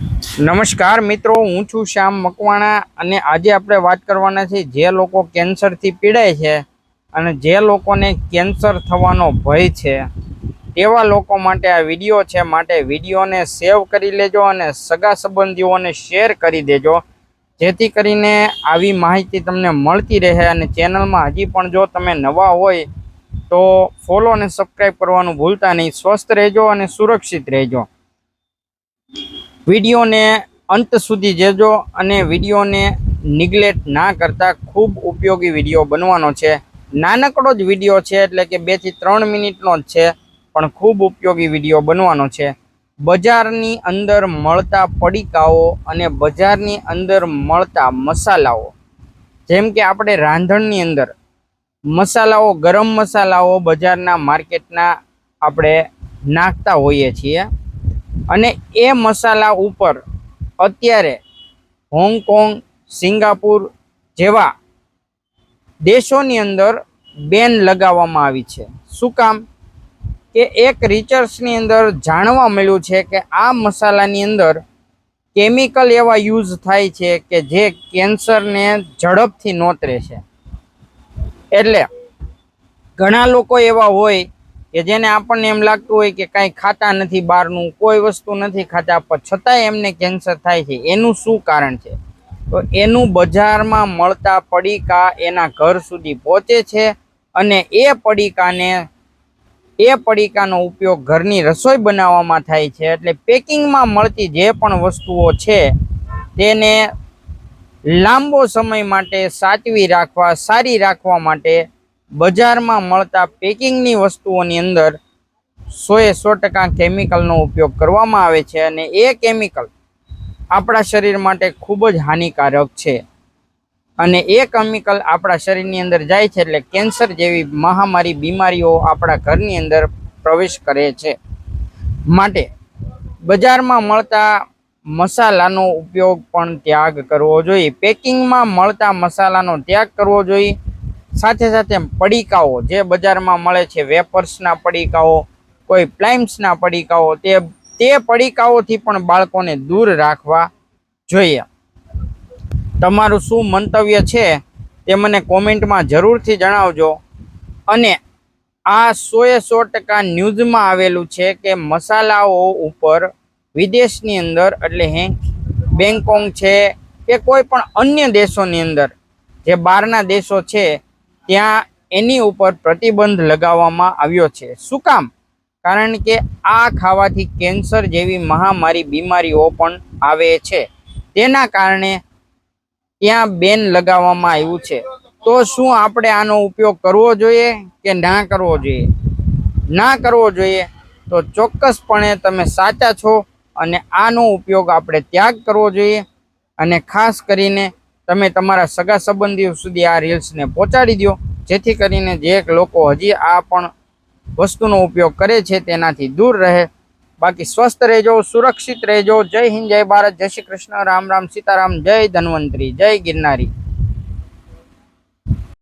નમસ્કાર મિત્રો, હું છું શ્યામ મકવાણા અને આજે આપણે વાત કરવાના છે જે લોકો કેન્સરથી પીડાય છે અને જે લોકોને કેન્સર થવાનો ભય છે. તેવા લોકો માટે આ વીડિયો છે, માટે વિડીયોને સેવ કરી લેજો અને સગા સંબંધીઓને શેર કરી દેજો. જેથી કરીને આવી માહિતી તમને મળતી રહે અને ચેનલમાં હજી પણ જો તમે નવા હોય તો ફોલો અને સબસ્ક્રાઈબ કરવાનું ભૂલતા નહીં. સ્વસ્થ રહેજો અને સુરક્ષિત રહેજો. વિડીયોને અંત સુધી જજો અને વિડીયોને નિગ્લેક્ટ ના કરતા ખૂબ ઉપયોગી વીડિયો બનવાનો છે. નાનકડો જ વીડિયો છે એટલે કે બેથી ત્રણ મિનિટનો જ છે, પણ ખૂબ ઉપયોગી વીડિયો બનવાનો છે. બજારની અંદર મળતા પડીકાઓ અને બજારની અંદર મળતા મસાલાઓ. જેમ કે આપણે રાંધણની અંદર, મસાલાઓ, ગરમ મસાલાઓ બજારના માર્કેટના આપણે નાખતા હોઈએ છીએ. અને એ મસાલા ઉપર અત્યારે હોંગકોંગ, સિંગાપુર જેવા દેશોની અંદર બેન લગાવવામાં આવી છે. શું કામ? કે એક રિચર્સની અંદર જાણવા મળ્યું છે કે આ મસાલાની અંદર કેમિકલ એવા યુઝ થાય છે કે જે કેન્સરને ઝડપથી નોતરે છે. એટલે ઘણા લોકો એવા હોય કે જેને આપણને એમ લાગતું હોય કે કાંઈ ખાતા નથી બહારનું, કોઈ વસ્તુ નથી ખાતા, પણ છતાંય એમને કેન્સર થાય છે. એનું શું કારણ છે? તો એનું બજારમાં મળતા પડીકા એના ઘર સુધી પહોંચે છે અને એ પડીકાને, એ પડીકાનો ઉપયોગ ઘરની રસોઈ બનાવવામાં થાય છે. એટલે પેકિંગમાં મળતી જે પણ વસ્તુઓ છે, તેને લાંબો સમય માટે સાચવી રાખવા, સારી રાખવા માટે બજારમાં મળતા પેકિંગની વસ્તુઓની અંદર સોએ સો ટકા કેમિકલનો ઉપયોગ કરવામાં આવે છે અને એ કેમિકલ આપણા શરીર માટે ખૂબ જ હાનિકારક છે. અને એ કેમિકલ આપણા શરીરની અંદર જાય છે એટલે કેન્સર જેવી મહામારી બીમારીઓ આપણા ઘરની અંદર પ્રવેશ કરે છે. માટે બજારમાં મળતા મસાલાનો ઉપયોગ પણ ત્યાગ કરવો જોઈએ. પેકિંગમાં મળતા મસાલાનો ત્યાગ કરવો જોઈએ. સાથે સાથે પડીકાઓ જે બજારમાં મળે છે વેપર્સના પડીકાઓ, કોઈ પ્લાઇમ્સના પડીકાઓ, તે તે પડીકાઓથી પણ બાળકોને દૂર રાખવા જોઈએ. તમારું શું મંતવ્ય છે તે મને કોમેન્ટમાં જરૂરથી જણાવજો. અને આ સોએ સો ટકા ન્યૂઝમાં આવેલું છે કે મસાલાઓ ઉપર વિદેશની અંદર, એટલે હે બેંગકોંગ છે કે કોઈ પણ અન્ય દેશોની અંદર, જે બહારના દેશો છે ત્યાં એની ઉપર પ્રતિબંધ લગાવવામાં આવ્યો છે. શું કામ? કારણ કે આ ખાવાથી કેન્સર જેવી મહામારી બીમારીઓ પણ આવે છે. તેના કારણે ત્યાં બેન લગાવવામાં આવ્યું છે. તો શું આપણે આનો ઉપયોગ કરવો જોઈએ કે ના કરવો જોઈએ? ના કરવો જોઈએ તો ચોક્કસપણે તમે સાચા છો અને આનો ઉપયોગ આપણે ત્યાગ કરવો જોઈએ અને ખાસ કરીને તમે તમારા સગા સંબંધીઓ સુધી આ રીલ્સને પહોંચાડી દો જેથી કરીને જે લોકો હજી આ પણ વસ્તુનો ઉપયોગ કરે છે તેનાથી દૂર રહે. બાકી સ્વસ્થ રહેજો, સુરક્ષિત રહેજો. જય હિન્દ, જય ભારત, જય શ્રી કૃષ્ણ. રામ રામ સીતારામ, જય ધન્વંતરી, જય ગિરનારી.